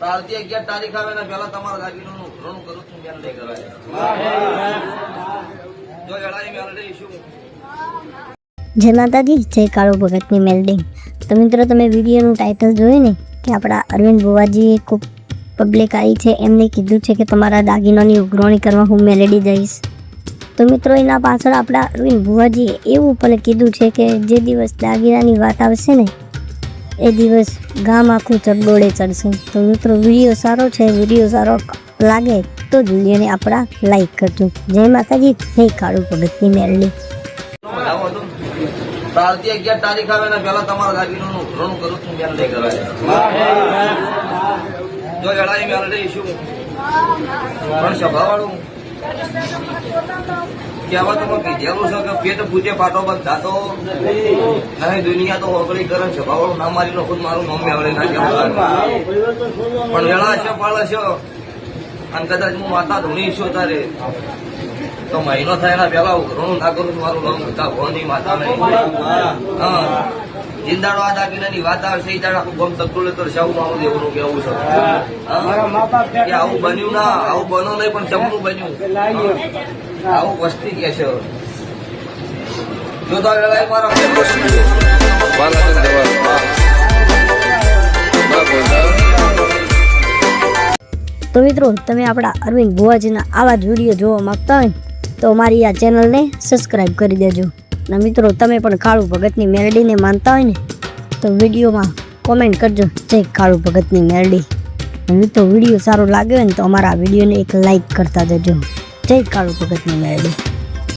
કાલથી અગિયાર તારીખ આવે ને પેલા તમારા દાગીનોનું ઋણ કરું છું મેં જય માતાજી, જય કાળો ભગતની મેલડી તો મિત્રો, તમે વિડીયોનું ટાઇટલ જોયું ને, કે આપણા અરવિંદ બુવાજીએ ખૂબ પબ્લિક આવી છે, એમને કીધું છે કે તમારા દાગીનાની ઉઘરણી કરવા હું મેલેડી જઈશ. તો મિત્રો, એના પાછળ આપણા અરવિંદ ભુવાજીએ એવું પણ કીધું છે કે જે દિવસ દાગીનાની વાત આવશે ને એ દિવસ ગામ આખું ચગડોળે ચડશે. તો મિત્રો, વીડિયો સારો છે, વીડિયો સારો લાગે તો જ વિડીયોને આપણા લાઈક કરજો. જય માતાજી, જય કાળુ ભગતની મેલડી આવો તો. અગિયાર તારીખ આવે ને પેલા તમારા દાગીનોનું ઋણ કરું છું મેં નહીં કરાય જો જણાવી મેં લઈશું પણ સભાવાળું કહેવા તો મેં કીધેલું છે કે પેટ પૂજે પાટો બંધ થતો નહીં દુનિયા તો ઓગળી કરે છે. સભાવાળું ના મારી લો ખુદ મારું મમ્મી આવડે ના કહેવા પણ વેળા છે પાળ છે. અને કદાચ હું માતા ધૂણી છું તારે તો મહિનો થાય એના પેલા ઘણું ના કરું છું મારું નામ હતા ભોની માતા નહીં. હા. જિંદાડો આ દાગીનાની વાત આવશે એ દાડા આખું ગમ તકડું લેતો શાહુ મારું દેવનું કેવું છે. આવું બન્યું ના આવું બનો નહીં પણ ચમનું બન્યું. આવું વસ્તી કે છે? જોતા વેળાએ મારા તો મિત્રો તમે આપણા અરવિંદ ભુવાજીના આવા જ વીડિયો જોવા માંગતા હોય તો અમારી આ ચેનલને સબસ્ક્રાઈબ કરી દેજો. અને મિત્રો તમે પણ કાળુ ભગતની મેલડીને માનતા હોય ને તો વિડીયોમાં કોમેન્ટ કરજો. જય કાળુ ભગતની મેલડી. અને મિત્રો વીડિયો સારો લાગ્યો હોય ને તો અમારા વિડીયોને એક લાઈક કરતા જજો. જય કાળુ ભગતની મેલડી